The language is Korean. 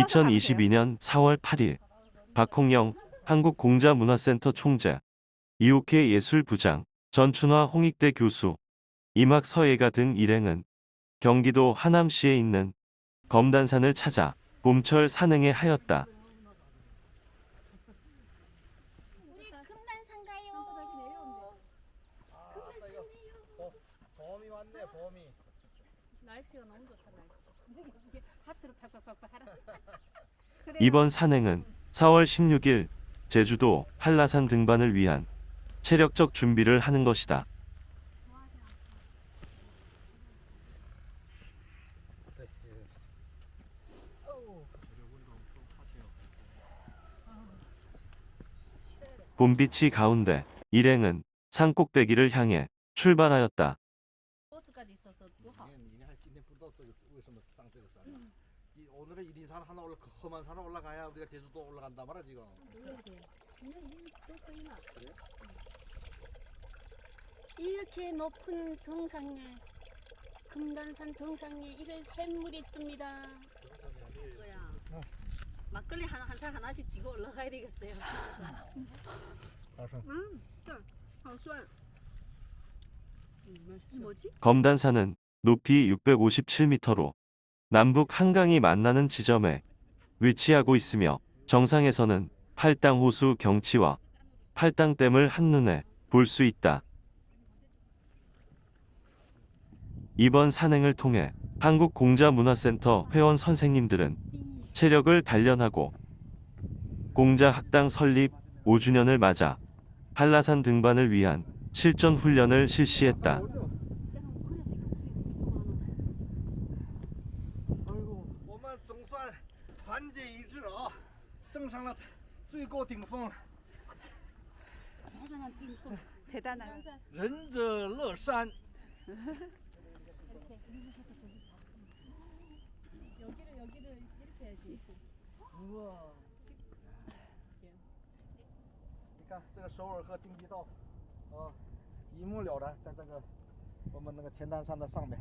2022년 4월 8일 박홍영 한국공자문화센터 총재 이옥회 예술부장 전춘화 홍익대 교수 이막 서예가 등 일행은 경기도 하남시에 있는 검단산을 찾아 봄철 산행에 하였다. 범이 왔네 범이 날씨가 너무 좋다 날씨. 이게 하트로 팍팍팍팍 하라. 이번 산행은 4월 16일 제주도 한라산 등반을 위한 체력적 준비를 하는 것이다. 봄빛이 가운데 일행은 산 꼭대기를 향해 출발하였다. 버스까지 있어서 또 하. 이, 오늘은 이리산 하나 올라 그 험한 산 올라가야 우리가 제주도 올라간다 말아 지금 이렇게 높은 정상에 금단산 정상에 이런 샘물이 있습니다. 뭐야? 막걸리 하나 한 살 하나씩 지고 올라가야 되겠어요. 음, 아, 술. 뭐지? 검단산은 높이 657m로 남북 한강이 만나는 지점에 위치하고 있으며 정상에서는 팔당 호수 경치와 팔당댐을 한눈에 볼 수 있다. 이번 산행을 통해 한국공자문화센터 회원 선생님들은 체력을 단련하고 공자 학당 설립 5주년을 맞아 한라산 등반을 위한 실전 훈련을 실시했다. 团结一致啊，登上了最高顶峰。太大了，忍者乐山。哇！你看这个首尔和京畿道，啊，一目了然，在这个我们那个前丹山的上面。